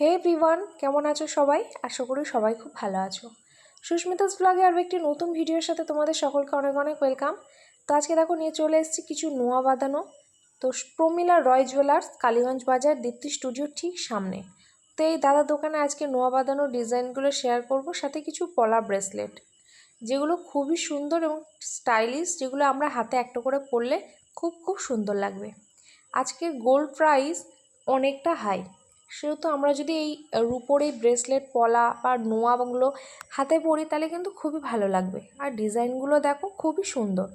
হে everyone কেমন আছো সবাই? আশা করি সবাই খুব ভালো আছো। সুস্মিতাস ব্লগে আরও একটি নতুন ভিডিওর সাথে তোমাদের সকলকে অনেক অনেক ওয়েলকাম তো আজকে দেখো, নিয়ে চলে এসেছি কিছু নোয়া বাঁধানো। তো প্রমিলা রয় জুয়েলার্স কালীগঞ্জ বাজার, দীপ্তি স্টুডিওর ঠিক সামনে। তো এই দাদার দোকানে আজকে নোয়া বাঁধানো ডিজাইনগুলো শেয়ার করব, সাথে কিছু পলা ব্রেসলেট যেগুলো খুবই সুন্দর এবং স্টাইলিশ যেগুলো আমরা হাতে একটা করে পরলে খুব খুব সুন্দর লাগবে। আজকের গোল্ড প্রাইস অনেকটা হাই সেহেতু আমরা যদি এই রুপোর এই ব্রেসলেট পলা বা নোয়াগুলো হাতে পরি তাহলে কিন্তু খুবই ভালো লাগবে। আর ডিজাইনগুলো দেখো খুবই সুন্দর।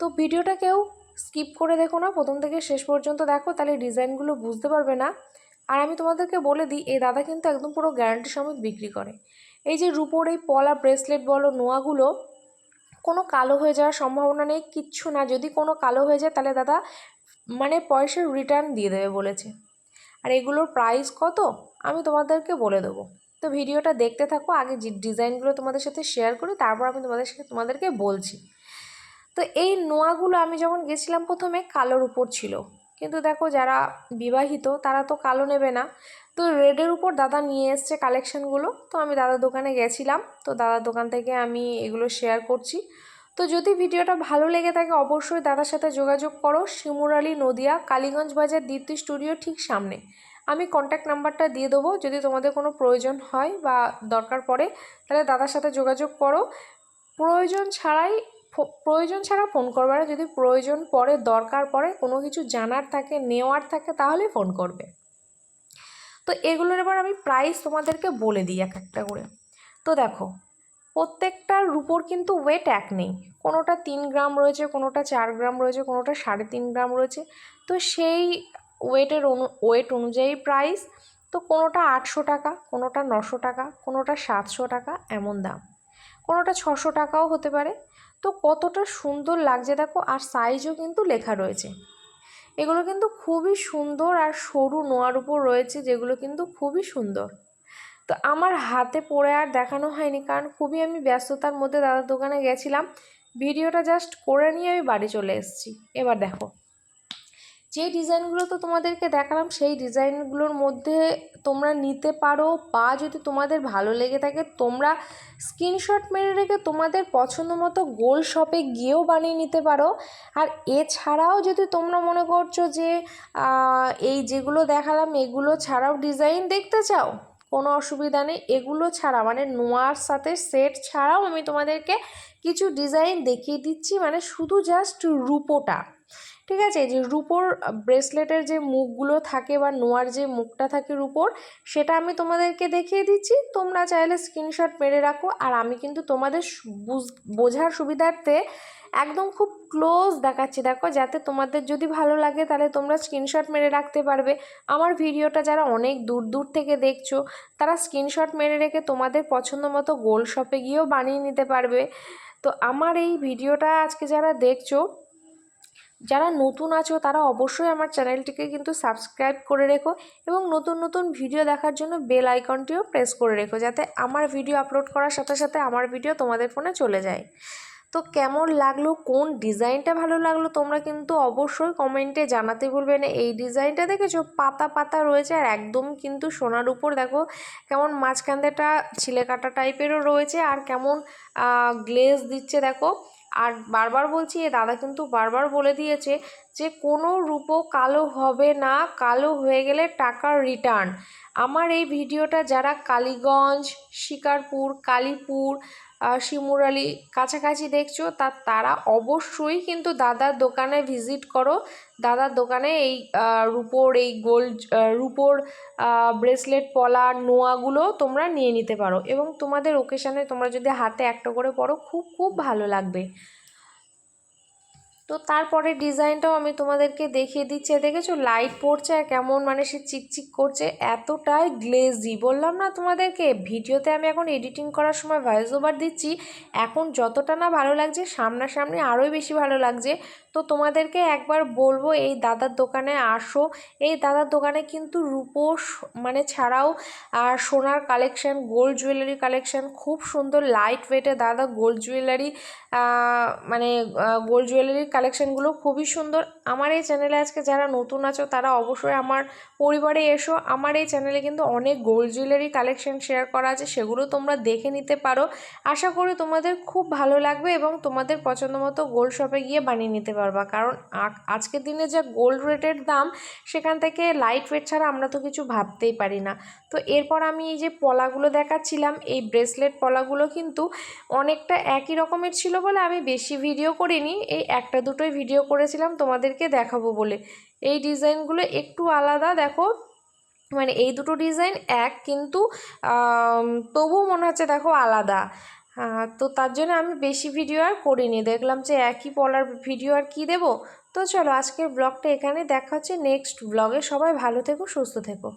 তো ভিডিওটা কেউ স্কিপ করে দেখো না, প্রথম থেকে শেষ পর্যন্ত দেখো, তাহলে ডিজাইনগুলো বুঝতে পারবে না। আর আমি তোমাদেরকে বলে দিই, এই দাদা কিন্তু একদম পুরো গ্যারান্টি সমেত বিক্রি করে। এই যে রুপোর এই পলা ব্রেসলেট বলো নোয়াগুলো কোনো কালো হয়ে যাওয়ার সম্ভাবনা নেই, কিচ্ছু না। যদি কোনো কালো হয়ে যায় তাহলে দাদা মানে পয়সার রিটার্ন দিয়ে দেবে বলেছে। আর এগুলোর প্রাইস কত? আমি তোমাদেরকে বলে দেবো। তো ভিডিওটা দেখতে থাকো, আগে ডিজাইনগুলো তোমাদের সাথে শেয়ার করি, তারপর আমি তোমাদের সাথে তোমাদেরকে বলছি। তো এই নোয়াগুলো আমি যখন গেছিলাম প্রথমে কালোর উপর ছিল। কিন্তু দেখো যারা বিবাহিত, তারা তো কালো নেবে না। তো রেডের উপর দাদা নিয়ে এসছে কালেকশানগুলো তো আমি দাদার দোকানে গেছিলাম। তো দাদার দোকান থেকে আমি এগুলো শেয়ার করছি। তো যদি ভিডিওটা ভালো লেগে থাকে, অবশ্যই দাদার সাথে যোগাযোগ করো। শিমুরালি নদিয়া, কালীগঞ্জ বাজার, দীপ্তি স্টুডিও ঠিক সামনে। আমি কন্ট্যাক্ট নাম্বারটা দিয়ে দেবো। যদি তোমাদের কোনো প্রয়োজন হয় বা দরকার পড়ে, তাহলে দাদার সাথে যোগাযোগ করো। প্রয়োজন ছাড়াই প্রয়োজন ছাড়া ফোন করবে না। যদি প্রয়োজন পড়ে, দরকার পড়ে, কোনো কিছু জানার থাকে, নেওয়ার থাকে, তাহলে ফোন করবে। তো এগুলোর এবার আমি প্রাইস তোমাদেরকে বলে দিই এক একটা করে। তো দেখো প্রত্যেকটার রুপোর কিন্তু ওয়েট এক নেই। কোনোটা তিন গ্রাম রয়েছে, কোনোটা চার গ্রাম রয়েছে, কোনোটা সাড়ে তিন গ্রাম রয়েছে। তো সেই ওয়েটের অনু ওয়েট অনুযায়ী প্রাইস তো কোনোটা আটশো টাকা, কোনোটা নশো টাকা, কোনোটা সাতশো টাকা, এমন দাম। কোনোটা ছশো টাকাও হতে পারে। তো কতটা সুন্দর লাগছে দেখো, আর সাইজও কিন্তু লেখা রয়েছে। এগুলো কিন্তু খুবই সুন্দর আর সরু নোয়ার উপর রয়েছে, যেগুলো কিন্তু খুবই সুন্দর। তো আমার হাতে পড়ে আর দেখানো হয়নি, কারণ খুবই আমি ব্যস্ততার মধ্যে দাদার দোকানে গেছিলাম। ভিডিওটা জাস্ট করে নিয়ে আমি বাড়ি চলে এসেছি। এবার দেখো। যে ডিজাইনগুলো তো তোমাদেরকে দেখালাম, সেই ডিজাইনগুলোর মধ্যে তোমরা নিতে পারো বা যদি তোমাদের ভালো লেগে থাকে, তোমরা স্ক্রিনশট মেরে রেখে তোমাদের পছন্দ মতো গোল শপে গিয়েও বানিয়ে নিতে পারো। আর এছাড়াও যদি তোমরা মনে করছ যে এই যেগুলো দেখালাম, এগুলো ছাড়াও ডিজাইন দেখতে চাও কোনো অসুবিধা নেই। এগুলো ছাড়া মানে নোয়ার সাথে সেট ছাড়াও আমি তোমাদেরকে কিছু ডিজাইন দেখিয়ে দিচ্ছি। মানে শুধু জাস্ট রূপোটা। ঠিক আছে? যে রুপোর ব্রেসলেটের যে মুখগুলো থাকে বা নোয়ার যে মুখটা থাকে রুপোর, সেটা আমি তোমাদেরকে দেখিয়ে দিচ্ছি। তোমরা চাইলে স্ক্রিনশট মেরে রাখো। আর আমি কিন্তু তোমাদের বোঝার সুবিধার্থে একদম খুব ক্লোজ দেখাচ্ছি। দেখো, যাতে তোমাদের যদি ভালো লাগে, তাহলে তোমরা স্ক্রিনশট মেরে রাখতে পারবে। আমার ভিডিওটা যারা অনেক দূর দূর থেকে দেখছ, তারা স্ক্রিনশট মেরে রেখে তোমাদের পছন্দ মতো গোল শপে গিয়েও বানিয়ে নিতে পারবে। তো আমার এই ভিডিওটা আজকে যারা দেখছ যারা নতুন আছো, তারা অবশ্যই আমার চ্যানেলটিকে কিন্তু সাবস্ক্রাইব করে রেখো এবং নতুন নতুন ভিডিও দেখার জন্য বেল আইকনটিও প্রেস করে রেখো যাতে আমার ভিডিও আপলোড করার সাথে সাথে আমার ভিডিও তোমাদের ফোনে চলে যায়। তো কেমন লাগল? কোন ডিজাইনটা ভালো লাগল? তোমরা কিন্তু অবশ্যই কমেন্টে জানাতে ভুলবে না। এই ডিজাইনটা দেখেছ? পাতা পাতা রয়েছে আর একদম কিন্তু সোনার উপর। দেখো কেমন মাঝখানটা ছিলে কাটা টাইপেরও রয়েছে আর কেমন গ্লেজ দিচ্ছে। দেখো আর বারবার বলছি, এ দাদা কিন্তু বারবার বলে দিয়েছে যে কোনো রূপো কালো হবে না, কালো হয়ে গেলে টাকার রিটার্ন আমার এই ভিডিওটা যারা কালীগঞ্জ, শিকারপুর, কালীপুর শিমুরালি কাছাকাছি দেখছ, তা তারা অবশ্যই কিন্তু দাদার দোকানে ভিজিট করো। দাদার দোকানে এই রুপোর এই গোল্ড রুপোর ব্রেসলেট পলা নোয়াগুলো তোমরা নিয়ে নিতে পারো। এবং তোমাদের ওকেশানে তোমরা যদি হাতে একটা করে পড়ো খুব খুব ভালো লাগবে। তো তারপরে ডিজাইনটাও আমি তোমাদেরকে দেখিয়ে দিচ্ছি। দেখেছ লাইট পড়ছে আর কেমন মানে সে চিকচিক করছে, এতটাই গ্লেজি বললাম না তোমাদেরকে, ভিডিওতে আমি এখন এডিটিং করার সময় ভয়েস ওভার দিচ্ছি। এখন যতটা না ভালো লাগছে, সামনাসামনি আরোই বেশি ভালো লাগছে। তো তোমাদেরকে একবার বলব, এই দাদার দোকানে আসো। এই দাদার দোকানে কিন্তু রূপো মানে ছাড়াও আর সোনার কালেকশান গোল্ড জুয়েলারি কালেকশান খুব সুন্দর লাইট ওয়েটে দাদা গোল্ড জুয়েলারি মানে গোল্ড জুয়েলারির কালেকশনগুলো খুবই সুন্দর। আমার এই চ্যানেলে আজকে যারা নতুন আছো, তারা অবশ্যই আমার পরিবারে এসো। আমার এই চ্যানেলে কিন্তু অনেক গোল্ড জুয়েলারি কালেকশন শেয়ার করা আছে, সেগুলো তোমরা দেখে নিতে পারো। আশা করি তোমাদের খুব ভালো লাগবে এবং তোমাদের পছন্দ মতো গোল্ড শপে গিয়ে বানিয়ে নিতে পারবা। কারণ আজকের দিনে যা গোল্ড রেটের দাম, সেখান থেকে লাইট ওয়েট ছাড়া আমরা তো কিছু ভাবতেই পারি না। তো এরপর আমি এই যে পলাগুলো দেখাচ্ছিলাম, এই ব্রেসলেট পলাগুলো কিন্তু অনেকটা একই রকমের ছিল বলে আমি বেশি ভিডিও করিনি। এই একটা দুটোই ভিডিও করেছিলাম, তোমাদেরকে দেখাবো বলে। এই ডিজাইনগুলো একটু আলাদা, দেখো। মানে এই দুটো ডিজাইন এক, কিন্তু তবুও মনে হচ্ছে, দেখো, আলাদা। তো তার জন্য আমি বেশি ভিডিও আর করিনি। দেখলাম যে একই পলার ভিডিও আর কি দেবো? তো চলো, আজকের ব্লগটা এখানে দেখা হচ্ছে। নেক্সট ব্লগে সবাই ভালো থেকো, সুস্থ থেকো।